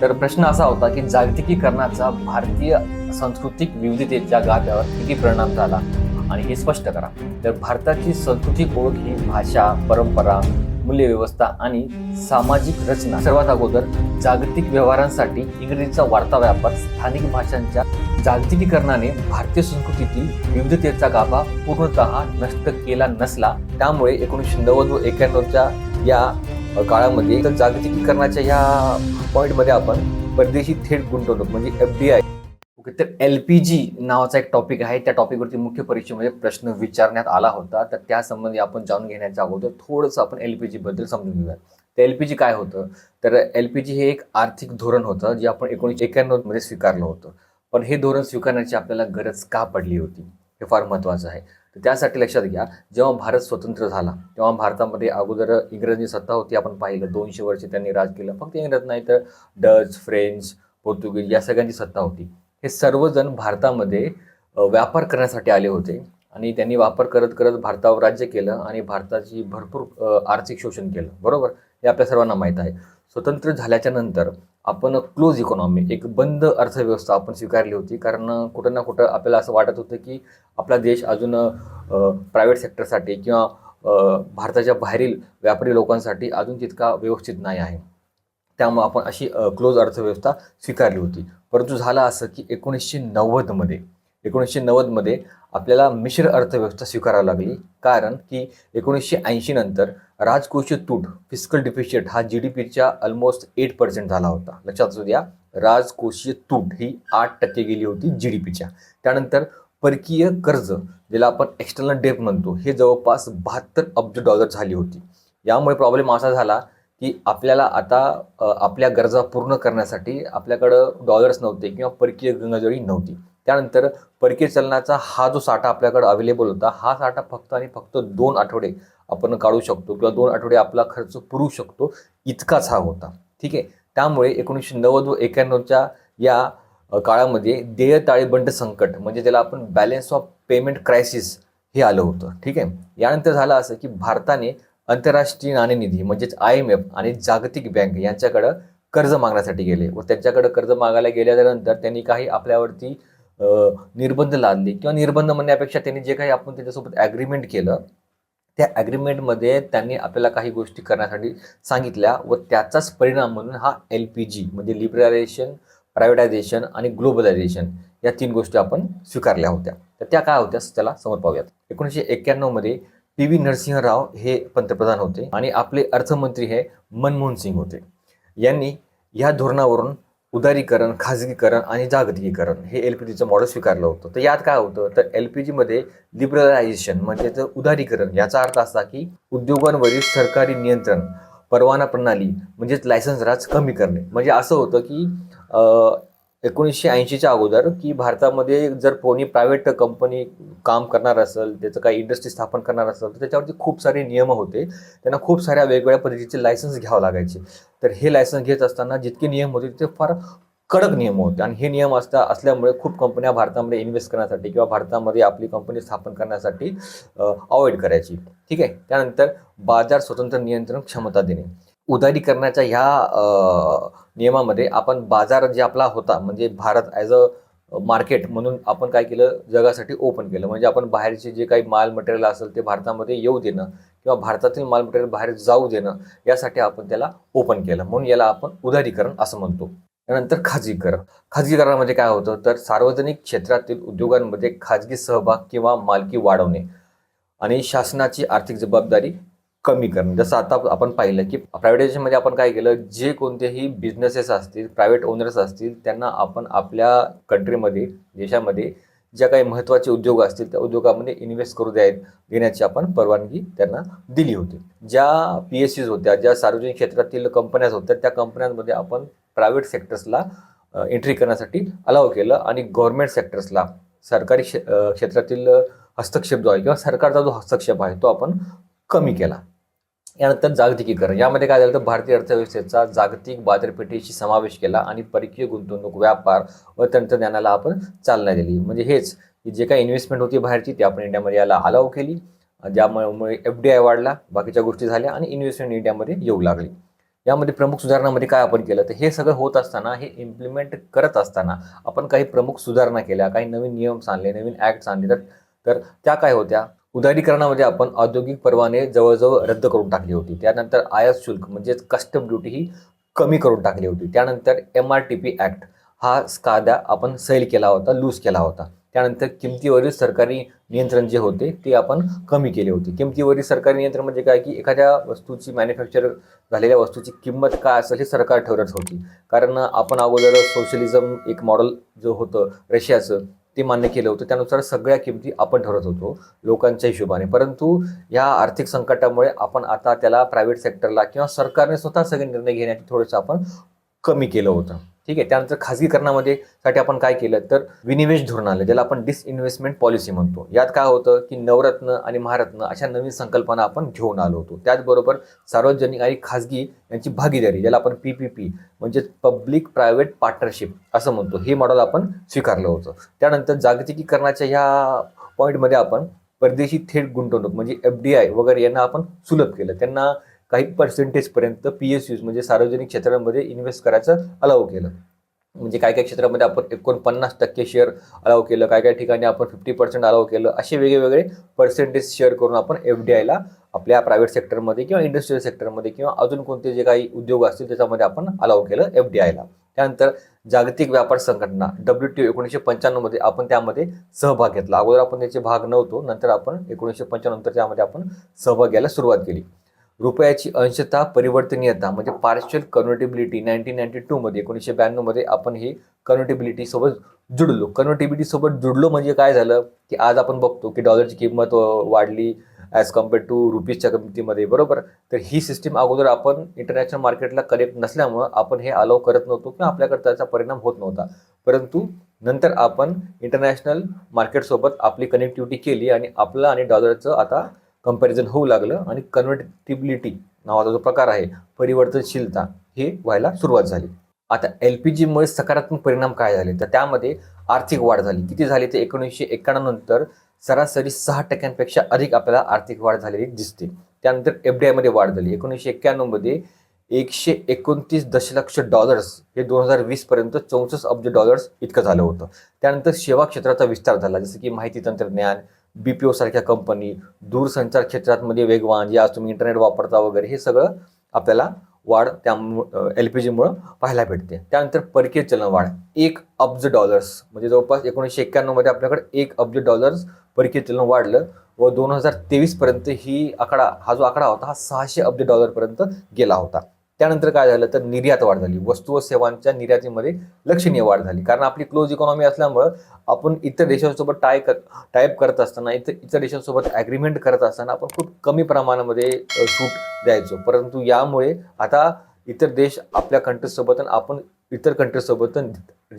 तर प्रश्न असा होता की जागतिकीकरणाचा भारतीय सांस्कृतिक विविधतेच्या गाभ्यावर किती परिणाम झाला? आणि हे स्पष्ट करा. तर भारताची सांस्कृतिक ओळख ही भाषा परंपरा मूल्यव्यवस्था आणि सामाजिक रचना सर्वात अगोदर जागतिक व्यवहारांसाठी इंग्रजीचा वाढता व्यापार स्थानिक भाषांच्या जागतिकीकरणाने भारतीय संस्कृतीतील विविधतेचा गाभा पूर्णतः नष्ट केला नसला. त्यामुळे एकोणीसशे नव्वद व एक्याण्णवच्या या काळामध्ये तर जागतिकीकरणाच्या या पॉईंटमध्ये आपण परदेशी थेट गुंतवणूक म्हणजे एफ डी आय ओके तर एल पी जी नावाचा एक टॉपिक आहे. त्या टॉपिकवरती मुख्य परीक्षेमध्ये प्रश्न विचारण्यात आला होता. तर त्यासंबंधी आपण जाणून घेण्याच्या अगोदर थोडंसं आपण एल पी जीबद्दल समजून घेऊया तर एल पी जी काय होतं? तर एल पी जी हे एक आर्थिक धोरण होतं जे आपण एकोणीसशे एक्याण्णवमध्ये स्वीकारलं होतं. पण हे धोरण स्वीकारण्याची आपल्याला गरज का पडली होती? हे फार महत्त्वाचं आहे. तर त्यासाठी लक्षात घ्या जेव्हा भारत स्वतंत्र झाला तेव्हा भारतामध्ये अगोदर इंग्रजी सत्ता होती. आपण पाहिलं दोनशे वर्षे त्यांनी राज केलं. फक्त इंग्रज नाही तर डच फ्रेंच पोर्तुगीज या सगळ्यांची सत्ता होती. हे सर्वजण भारतामध्ये व्यापार करण्यासाठी आले होते. आणि त्यांनी वापर करत करत भारतावर राज्य केलं आणि भारताची भरपूर आर्थिक शोषण केलं. बरोबर? हे आपल्या सर्वांना माहीत आहे. स्वतंत्र झाल्याच्यानंतर आपण क्लोज इकॉनॉमी एक बंद अर्थव्यवस्था आपण स्वीकारली होती. कारण कुठं ना कुठं आपल्याला असं वाटत होतं की आपला देश अजून प्रायव्हेट सेक्टरसाठी किंवा भारताच्या बाहेरील व्यापारी लोकांसाठी अजून तितका व्यवस्थित नाही आहे. त्यामुळे आपण अशी क्लोज अर्थव्यवस्था स्वीकारली होती. परंतु झालं असं की एकोणीसशे नव्वदमध्ये एकोणीसशे नव्वदमध्ये आपल्याला मिश्र अर्थव्यवस्था स्वीकारावी लागली. कारण की एकोणीसशे ऐंशी नंतर राजकोषीय तूट फिस्कल डिफिशिट हा जी डी पीच्या ऑलमोस्ट एट पर्सेंट झाला होता. लक्षात असू द्या राजकोषीय तूट ही आठ टक्के गेली होती जी डी पीच्या त्यानंतर परकीय कर्ज ज्याला आपण एक्सटर्नल डेप म्हणतो हे जवळपास बहात्तर अब्ज डॉलर झाली होती. यामुळे प्रॉब्लेम असा झाला की आपल्याला आता आपल्या गरजा पूर्ण करण्यासाठी आपल्याकडं डॉलर्स नव्हते किंवा परकीय गंगाजळी नव्हती. त्यानंतर परकीय चलनाचा हा जो साठा आपल्याकडे अवेलेबल होता हा साठा फक्त आणि फक्त दोन आठवडे आपण काढू शकतो किंवा दोन आठवडे आपला खर्च पुरू शकतो इतकाच हा होता. ठीक आहे? त्यामुळे एकोणीसशे नव्वद व एक्याण्णवच्या या काळामध्ये देय ताळेबंड संकट म्हणजे त्याला आपण बॅलन्स ऑफ पेमेंट क्रायसिस हे आलं होतं. ठीक आहे? यानंतर झालं असं की भारताने आंतरराष्ट्रीय नाणेनिधी म्हणजेच आय एम एफ आणि जागतिक बँक यांच्याकडं कर्ज मागण्यासाठी गेले व त्यांच्याकडं कर्ज मागायला गेल्यानंतर त्यांनी काही आपल्यावरती निर्बंध लादले किंवा निर्बंध म्हणण्यापेक्षा त्यांनी जे काही आपण त्याच्यासोबत ॲग्रीमेंट केलं त्या ॲग्रीमेंटमध्ये त्यांनी आपल्याला काही गोष्टी करण्यासाठी सांगितल्या व त्याचाच परिणाम म्हणून हा एल पी जी म्हणजे लिबरलायझेशन प्रायव्हेटायझेशन आणि ग्लोबलायझेशन या तीन गोष्टी आपण स्वीकारल्या होत्या. तर त्या काय होत्या? त्याला समोर पाहूयात. एकोणीसशे एक्क्याण्णवमध्ये पी व्ही नरसिंहराव हे पंतप्रधान होते आणि आपले अर्थमंत्री हे मनमोहन सिंग होते. यांनी या धोरणावरून उदारीकरण खाजगीकरण आणि जागतिकीकरण हे एल पी जीचं मॉडेल स्वीकारलं होतं. तर यात काय होतं? तर एल पी जीमध्ये लिबरलायझेशन म्हणजे तर उदारीकरण याचा अर्थ असा की उद्योगांवरील सरकारी नियंत्रण परवाना प्रणाली म्हणजेच लायसन्स राज कमी करणे. म्हणजे असं होतं की एकोणीसशे ऐंशीच्या अगोदर की भारतामध्ये जर कोणी प्रायव्हेट कंपनी काम करणार असेल त्याचं काही इंडस्ट्री स्थापन करणार असेल तर त्याच्यावरती खूप सारे नियम होते. त्यांना खूप साऱ्या वेगवेगळ्या पद्धतीचे लायसन्स घ्यावं लागायचे. तर हे लायसन्स घेत असताना जितके नियम होते ते फार कडक नियम होते. आणि हे नियम असता असल्यामुळे खूप कंपन्या भारतामध्ये इन्व्हेस्ट करण्यासाठी किंवा भारतामध्ये आपली कंपनी स्थापन करण्यासाठी अवॉइड करायची. ठीक आहे? त्यानंतर बाजार स्वतंत्र नियंत्रण क्षमता देणे. उदारीकरणाच्या ह्या नियमामध्ये आपण बाजार जे आपला होता म्हणजे भारत ॲज अ मार्केट म्हणून आपण काय केलं? जगासाठी ओपन केलं. म्हणजे आपण बाहेरचे जे काही माल मटेरियल असेल ते भारतामध्ये येऊ देणं किंवा भारतातील माल मटेरियल बाहेर जाऊ देणं यासाठी आपण त्याला ओपन केलं. म्हणून याला आपण उदारीकरण असं म्हणतो. त्यानंतर खाजगीकरण. खाजगीकरणामध्ये म्हणजे काय होतं? तर सार्वजनिक क्षेत्रातील उद्योगांमध्ये खाजगी सहभाग किंवा मालकी वाढवणे आणि शासनाची आर्थिक जबाबदारी कमी करणे जसं आता आपण पाहिलं की प्रायव्हेटायझेशनमध्ये आपण काय केलं जे कोणतेही बिझनेसेस असतील प्रायव्हेट ओनर्स असतील त्यांना आपण आपल्या कंट्रीमध्ये देशामध्ये ज्या काही महत्त्वाचे उद्योग असतील त्या उद्योगामध्ये इन्व्हेस्ट करू द्याय देण्याची आपण परवानगी त्यांना दिली होती. ज्या पी एस सीज होत्या ज्या सार्वजनिक क्षेत्रातील कंपन्याज होत्या त्या कंपन्यांमध्ये आपण प्रायव्हेट सेक्टर्सला एंट्री करण्यासाठी अलाव केलं आणि गव्हर्नमेंट सेक्टर्सला सरकारी क्षेत्रातील हस्तक्षेप जो आहे किंवा सरकारचा जो हस्तक्षेप आहे तो आपण कमी केला. यानंतर जागतिकीकरण. यामध्ये काय झालं तर भारतीय अर्थव्यवस्थेचा जागतिक बाजारपेठेशी समावेश केला आणि परकीय गुंतवणूक व्यापार व तंत्रज्ञानाला आपण चालना दिली. म्हणजे हेच जे काही इन्व्हेस्टमेंट होती बाहेरची ती आपण इंडियामध्ये याला अलाव केली. ज्यामुळे एफ डी आय वाढला बाकीच्या गोष्टी झाल्या आणि इन्व्हेस्टमेंट इंडियामध्ये येऊ लागली. यामध्ये प्रमुख सुधारणामध्ये काय आपण केलं? तर हे सगळं होत असताना हे इम्प्लिमेंट करत असताना आपण काही प्रमुख सुधारणा केल्या काही नवीन नियम आणले नवीन ॲक्ट्स आणले तर त्या काय होत्या? उदारीकरणामध्ये म्हणजे आपण औद्योगिक परवाने जवळजवळ रद्द करून टाकली होती. त्यानंतर आयात शुल्क म्हणजेच कस्टम ड्युटी ही कमी करून टाकली होती. त्यानंतर M R T P act हा कायदा आपण सैल केला होता लूज केला होता. त्यानंतर किमतीवरील सरकारी नियंत्रण जे होते ते आपण कमी केले होते. किमतीवरील सरकारी नियंत्रण म्हणजे काय? की एखाद्या वस्तूची मॅन्युफॅक्चर झालेल्या वस्तूची किंमत काय असेल हे सरकार ठरत होती. कारण आपण अगोदर सोशलिझम एक मॉडेल जो होतं रशियाचं ते मान्य केलं होतं. त्यानुसार सगळ्या किमती आपण ठरवत होतो लोकांच्या हिशोबाने. परंतु या आर्थिक संकटामुळे आपण आता त्याला प्रायव्हेट सेक्टरला किंवा सरकारने स्वतः सगळे निर्णय घेण्याची थोडंसं आपण कमी केलं होतं. ठीक आहे त्यानंतर खाजगीकरणामध्ये साठी आपण काय केलं तर विनिवेश धोरण आलं ज्याला आपण डिसइन्व्हेस्टमेंट पॉलिसी म्हणतो. यात काय होतं की नवरत्न आणि महारत्न अशा नवीन संकल्पना आपण घेऊन आलो होतो. त्याचबरोबर सार्वजनिक आणि खाजगी यांची भागीदारी ज्याला आपण पी पी पी म्हणजे पब्लिक प्रायव्हेट पार्टनरशिप असं म्हणतो. हे मॉडेल आपण स्वीकारलं होतं. त्यानंतर जागतिकीकरणाच्या ह्या पॉईंटमध्ये आपण परदेशी थेट गुंतवणूक म्हणजे एफ डी आय वगैरे यांना आपण सुलभ केलं. त्यांना काही पर्सेंटेजपर्यंत पी एस यूज म्हणजे सार्वजनिक क्षेत्रामध्ये इन्व्हेस्ट करायचं अलाव केलं. म्हणजे काय काय क्षेत्रामध्ये आपण एकोणपन्नास टक्के शेअर अलाव केलं काय काय ठिकाणी आपण फिफ्टी पर्सेंट अलाव केलं असे वेगवेगळे पर्सेंटेज शेअर करून आपण एफ डी आयला आपल्या प्रायव्हेट सेक्टरमध्ये किंवा इंडस्ट्रियल सेक्टरमध्ये किंवा अजून कोणते जे काही उद्योग असतील त्याच्यामध्ये आपण अलाव केलं एफ डी आयला त्यानंतर जागतिक व्यापार संघटना डब्ल्यू टी एकोणीसशे पंच्याण्णवमध्ये आपण त्यामध्ये सहभाग घेतला. अगोदर आपण त्याचे भाग नव्हतो नंतर आपण एकोणीसशे पंच्याण्णव नंतर त्यामध्ये आपण सहभाग घ्यायला सुरुवात केली. रुपयाची अंशता परिवर्तनीयता म्हणजे पार्शियल कन्व्हर्टिबिलिटी नाईन्टीन नाईन्टी टूमध्ये एकोणीसशे ब्याण्णवमध्ये आपण ही कन्व्हर्टिबिलिटी सोबत जुडलो. कन्व्हर्टिबिलिटी सोबत जुडलो म्हणजे काय झालं? की आज आपण बघतो की डॉलरची किंमत वाढली ॲज कंपेअर टू रुपीजच्या किमतीमध्ये बरोबर? तर ही सिस्टीम अगोदर आपण इंटरनॅशनल मार्केटला कनेक्ट नसल्यामुळं आपण हे अलाव करत नव्हतो किंवा आपल्याकडे त्याचा परिणाम होत नव्हता. परंतु नंतर आपण इंटरनॅशनल मार्केटसोबत आपली कनेक्टिव्हिटी केली आणि आपलं आणि डॉलरचं आता कंपॅरिझन होऊ लागलं आणि कन्व्हर्टिबिलिटी नावाचा जो प्रकार आहे परिवर्तनशीलता हे व्हायला सुरुवात झाली. आता एल पी जीमुळे सकारात्मक परिणाम काय झाले? तर त्यामध्ये आर्थिक वाढ झाली. किती झाली? ते एकोणीसशे एक्क्याण्णव नंतर सरासरी सहा टक्क्यांपेक्षा अधिक आपल्याला आर्थिक वाढ झालेली दिसते. त्यानंतर एफ डी आयमध्ये वाढ झाली. एकोणीसशे एक्क्याण्णवमध्ये एकशे एकोणतीस दशलक्ष डॉलर्स हे दोन हजार वीसपर्यंत चौसष्ट अब्ज डॉलर्स इतकं झालं होतं. त्यानंतर सेवा क्षेत्राचा विस्तार झाला. जसं की माहिती तंत्रज्ञान बी पी ओ सारख्या कंपनी दूरसंचार क्षेत्रातमध्ये वेगवान या तुम्ही इंटरनेट वापरता वगैरे हे सगळं आपल्याला वाढ त्या एल पी जीमुळं पाहायला भेटते. त्यानंतर परकीय चलन वाढ. एक अब्ज डॉलर्स म्हणजे जवळपास एकोणीसशे एक्क्याण्णवमध्ये आपल्याकडे एक अब्ज डॉलर्स परकीय चलन वाढलं व दोन हजार तेवीसपर्यंत ही आकडा हा जो आकडा होता हा सहाशे अब्ज डॉलरपर्यंत गेला होता. त्यानंतर काय झालं तर निर्यात वाढ झाली. वस्तू व सेवांच्या निर्यातीमध्ये लक्षणीय वाढ झाली. कारण आपली क्लोज इकॉनॉमी असल्यामुळं आपण इतर देशांसोबत टाय कर टाईप करत असताना इतर इतर देशांसोबत ॲग्रीमेंट करत असताना आपण खूप कमी प्रमाणामध्ये सूट द्यायचो. परंतु यामुळे आता इतर देश आपल्या कंट्रीजसोबत आणि आपण इतर कंट्रीजसोबत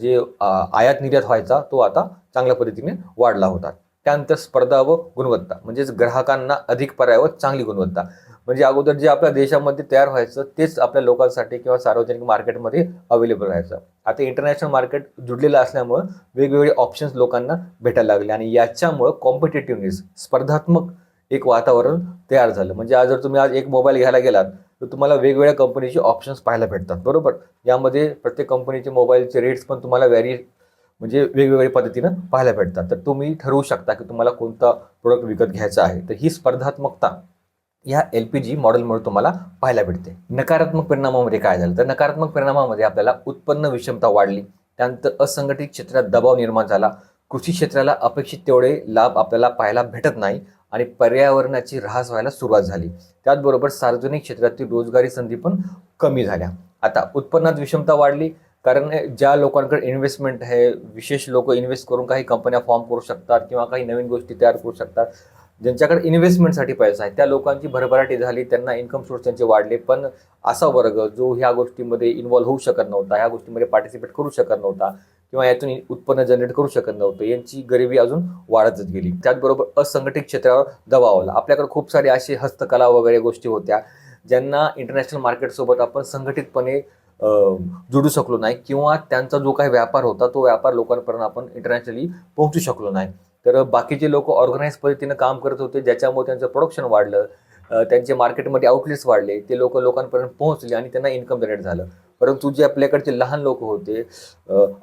जे आयात निर्यात व्हायचा तो आता चांगल्या पद्धतीने वाढला होता. त्यानंतर स्पर्धा व गुणवत्ता म्हणजेच ग्राहकांना अधिक पर्याय व चांगली गुणवत्ता. म्हणजे अगोदर जे आपल्या देशामध्ये तयार व्हायचं तेच आपल्या लोकांसाठी किंवा सार्वजनिक मार्केटमध्ये अवेलेबल राहायचं. आता इंटरनॅशनल मार्केट जुडलेलं असल्यामुळं वेगवेगळे ऑप्शन्स लोकांना भेटायला लागले आणि याच्यामुळं कॉम्पिटेटिव्हनेस स्पर्धात्मक एक वातावरण तयार झालं. म्हणजे आज जर तुम्ही आज एक मोबाईल घ्यायला गेलात तर तुम्हाला वेगवेगळ्या कंपनीचे ऑप्शन्स पाहायला भेटतात. बरोबर? यामध्ये प्रत्येक कंपनीचे मोबाईलचे रेट्स पण तुम्हाला व्हॅरी म्हणजे वेगवेगळ्या पद्धतीनं पाहायला भेटतात. तर तुम्ही ठरवू शकता की तुम्हाला कोणता प्रोडक्ट विकत घ्यायचा आहे. तर ही स्पर्धात्मकता. ह्या एल पी जी मॉडेलमुळे तुम्हाला पाहायला भेटते. नकारात्मक परिणामामध्ये काय झालं? तर नकारात्मक परिणामामध्ये आपल्याला उत्पन्न विषमता वाढली. त्यानंतर असंघटित क्षेत्रात दबाव निर्माण झाला. कृषी क्षेत्राला अपेक्षित तेवढे लाभ आपल्याला पाहायला भेटत नाही आणि पर्यावरणाची ऱ्हास व्हायला सुरुवात झाली. त्याचबरोबर सार्वजनिक क्षेत्रातील रोजगारी संधी पण कमी झाल्या. आता उत्पन्नात विषमता वाढली कारण ज्या लोकांकडे इन्व्हेस्टमेंट आहे विशेष लोक इन्व्हेस्ट करून काही कंपन्या फॉर्म करू शकतात किंवा काही नवीन गोष्टी तयार करू शकतात ज्यांच्याकडे इन्व्हेस्टमेंटसाठी पैसा आहे त्या लोकांची भरभराटी झाली त्यांना इन्कम सोर्स त्यांचे वाढले पण असा वर्ग जो ह्या गोष्टीमध्ये इन्व्हॉल्व्ह होऊ शकत नव्हता ह्या गोष्टीमध्ये पार्टिसिपेट करू शकत नव्हता किंवा यातून उत्पन्न जनरेट करू शकत नव्हतं यांची गरिबी अजून वाढतच गेली. त्याचबरोबर असंघटित क्षेत्रावर दबाव आला. आपल्याकडे खूप सारे असे हस्तकला वगैरे गोष्टी होत्या ज्यांना इंटरनॅशनल मार्केटसोबत आपण संघटितपणे जोडू शकलो नाही किंवा त्यांचा जो काही व्यापार होता तो व्यापार लोकांपर्यंत आपण इंटरनॅशनली पोहोचू शकलो नाही. तर बाकीचे लोक ऑर्गनाईज पद्धतीनं काम करत होते ज्याच्यामुळे त्यांचं प्रोडक्शन वाढलं त्यांचे मार्केटमध्ये आउटलेट्स वाढले ते लोक लोकांपर्यंत पोहोचले आणि त्यांना इन्कम जनरेट झालं. परंतु जे आपल्याकडचे लहान लोक होते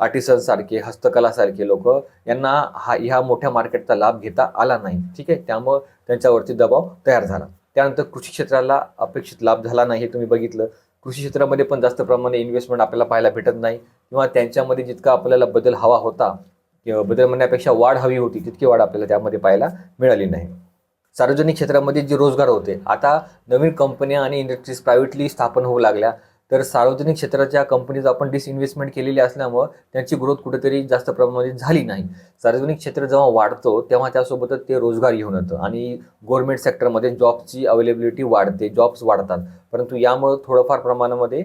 आर्टिसनसारखे हस्तकलासारखे लोक यांना हा ह्या मोठ्या मार्केटचा लाभ घेता आला नाही. ठीक आहे? त्यामुळं त्यांच्यावरती दबाव तयार झाला. त्यानंतर कृषी क्षेत्राला अपेक्षित लाभ झाला नाही हे तुम्ही बघितलं. कृषी क्षेत्रामध्ये पण जास्त प्रमाणे इन्व्हेस्टमेंट आपल्याला पाहायला भेटत नाही. किंवा त्यांच्यामध्ये जितका आपल्याला बदल हवा होता किंवा बदल म्हणण्यापेक्षा वाढ हवी होती तितकी वाढ आपल्याला त्यामध्ये पाहायला मिळाली नाही. सार्वजनिक क्षेत्रामध्ये जे रोजगार होते आता नवीन कंपन्या आणि इंडस्ट्रीज प्रायव्हेटली स्थापन होऊ लागल्या तर सार्वजनिक क्षेत्राच्या कंपनीज आपण डिसइन्व्हेस्टमेंट केलेली असल्यामुळं त्यांची ग्रोथ कुठेतरी जास्त प्रमाणामध्ये झाली नाही. सार्वजनिक क्षेत्र जेव्हा वाढतो तेव्हा त्यासोबतच ते रोजगार घेऊन येतं आणि गव्हर्नमेंट सेक्टरमध्ये जॉबची अवेलेबिलिटी वाढते जॉब्स वाढतात. परंतु यामुळं थोडंफार प्रमाणामध्ये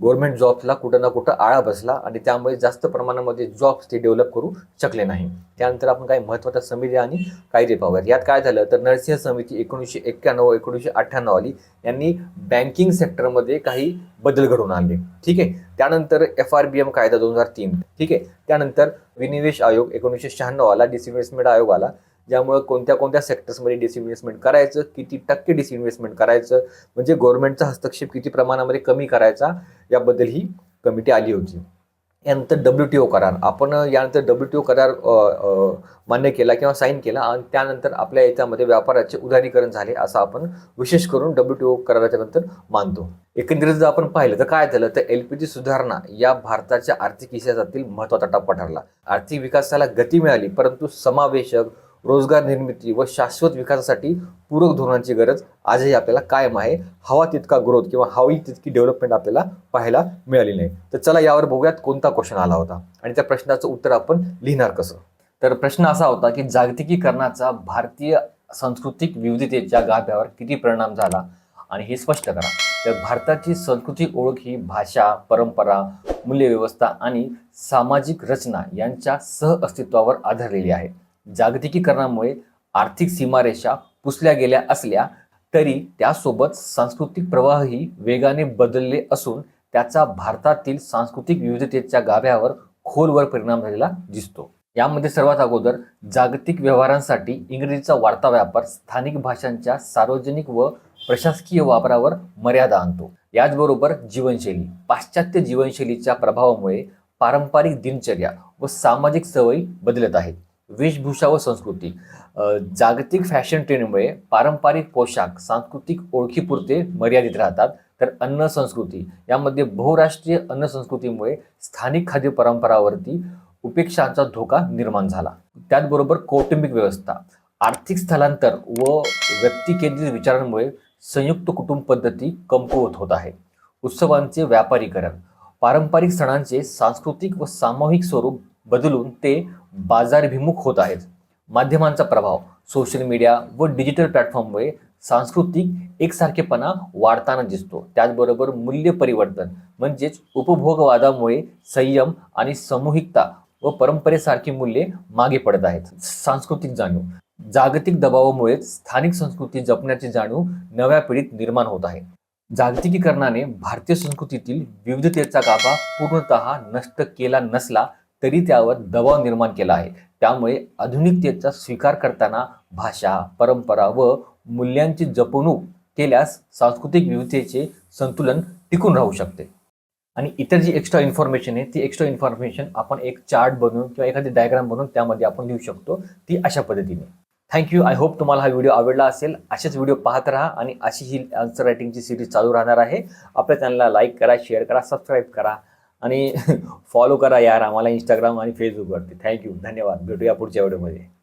गव्हर्नमेंट जॉब्सला कुठं ना कुठं आळा बसला आणि त्यामुळे जास्त प्रमाणामध्ये जॉब्स ते डेव्हलप करू शकले नाही. त्यानंतर आपण काही महत्त्वाच्या समिती आणि कायदे पाहूयात. यात काय झालं तर नरसिंह समिती एकोणीसशे एक्क्याण्णव एकोणीसशे अठ्ठ्याण्णव आली यांनी बँकिंग सेक्टरमध्ये काही बदल घडवून आणले. ठीक आहे? त्यानंतर एफ आर बी एम कायदा दोन हजार तीन. ठीक आहे? त्यानंतर विनिवेश आयोग एकोणीसशे शहाण्णव आला डिसइन्व्हेस्टमेंट आयोग आला ज्यामुळे कोणत्या कोणत्या सेक्टर्समध्ये डिसइन्व्हेस्टमेंट करायचं किती टक्के डिसइन्व्हेस्टमेंट करायचं म्हणजे गव्हर्नमेंटचा हस्तक्षेप किती प्रमाणामध्ये कमी करायचा याबद्दल ही कमिटी आली होती. यानंतर डब्ल्यू टी ओ करार. आपण यानंतर डब्ल्यू टी ओ करार मान्य केला किंवा साईन केला आणि त्यानंतर आपल्या याच्यामध्ये व्यापाराचे उदारीकरण झाले असं आपण विशेष करून डब्ल्यू टी ओ कराराच्या नंतर मानतो. एकंदरीत जर आपण पाहिलं तर काय झालं? तर एल पी जी सुधारणा या भारताच्या आर्थिक इतिहासातील महत्त्वाचा टप्पा ठरला. आर्थिक विकासाला गती मिळाली परंतु समावेशक रोजगार निर्मिती व शाश्वत विकासासाठी पूरक धोरणांची गरज आजही आपल्याला कायम आहे. हवा तितका ग्रोथ किंवा हवी तितकी डेव्हलपमेंट आपल्याला पाहायला मिळाली नाही तर चला यावर बघूयात कोणता क्वेश्चन आला होता. आणि त्या प्रश्नाचं उत्तर आपण लिहिणार कसं? तर प्रश्न असा होता की जागतिकीकरणाचा भारतीय सांस्कृतिक विविधतेच्या गाभ्यावर किती परिणाम झाला? आणि हे स्पष्ट करा. तर भारताची सांस्कृतिक ओळख ही भाषा परंपरा मूल्यव्यवस्था आणि सामाजिक रचना यांच्या सह अस्तित्वावर आधारलेली आहे. जागतिकीकरणामुळे आर्थिक सीमारेषा पुसल्या गेल्या असल्या तरी त्यासोबत सांस्कृतिक प्रवाहही वेगाने बदलले असून त्याचा भारतातील सांस्कृतिक विविधतेच्या गाभ्यावर खोलवर परिणाम झालेला दिसतो. यामध्ये सर्वात अगोदर जागतिक व्यवहारांसाठी इंग्रजीचा वाढता व्यापार स्थानिक भाषांच्या सार्वजनिक व प्रशासकीय वापरावर मर्यादा आणतो. याचबरोबर जीवनशैली पाश्चात्य जीवनशैलीच्या प्रभावामुळे पारंपरिक दिनचर्या व सामाजिक सवयी बदलत आहेत. वेशभूषा व संस्कृती. जागतिक फॅशन ट्रेंडमुळे पारंपरिक पोशाख सांस्कृतिक ओळखीपुरते मर्यादित राहतात. तर अन्न संस्कृती यामध्ये बहुराष्ट्रीय अन्न संस्कृतीमुळे स्थानिक खाद्य परंपरावरती उपेक्षांचा धोका निर्माण झाला. त्याचबरोबर कौटुंबिक व्यवस्था आर्थिक स्थलांतर व व्यक्तिकेंद्रित विचारांमुळे संयुक्त कुटुंब पद्धती कमकुवत होत आहे. उत्सवांचे व्यापारीकरण पारंपरिक सणांचे सांस्कृतिक व सामूहिक स्वरूप बदलून ते बाजारभिमुख होत आहेत. माध्यमांचा प्रभाव सोशल मीडिया व डिजिटल प्लॅटफॉर्ममुळे सांस्कृतिक एकसारखेपणा वाढताना दिसतो. त्याचबरोबर मूल्य परिवर्तन म्हणजेच उपभोगवादामुळे संयम आणि सामूहिकता व परंपरेसारखी मूल्ये मागे पडत आहेत. सांस्कृतिक जाणीव जागतिक दबावामुळे स्थानिक संस्कृती जपण्याची जाणीव नव्या पिढीत निर्माण होत आहे. जागतिकीकरणाने भारतीय संस्कृतीतील विविधतेचा गाभा पूर्णतः नष्ट केला नसला तरी त्यावर दबाव निर्माण केला आहे. त्यामुळे आधुनिकतेचा स्वीकार करताना भाषा परंपरा व मूल्यांची जपणूक केल्यास सांस्कृतिक विविधतेचे संतुलन टिकून राहू शकते. आणि इतर जी एक्स्ट्रा इन्फॉर्मेशन आहे ती एक्स्ट्रा इन्फॉर्मेशन आपण एक चार्ट बनवून किंवा एखादी डायग्राम बनवून त्यामध्ये आपण लिहू शकतो ती अशा पद्धतीने. थँक्यू आय होप तुम्हाला हा व्हिडिओ आवडला असेल. असेच व्हिडिओ पाहत राहा आणि अशी ही आन्सर रायटिंगची सिरीज चालू राहणार आहे. आपल्या चॅनलला लाईक करा शेअर करा सबस्क्राईब करा. आणि फॉलो करा यार आम्हाला इंस्टाग्राम आणि फेसबुकवरती थँक्यू धन्यवाद. भेटूया पुढच्या व्हिडिओमध्ये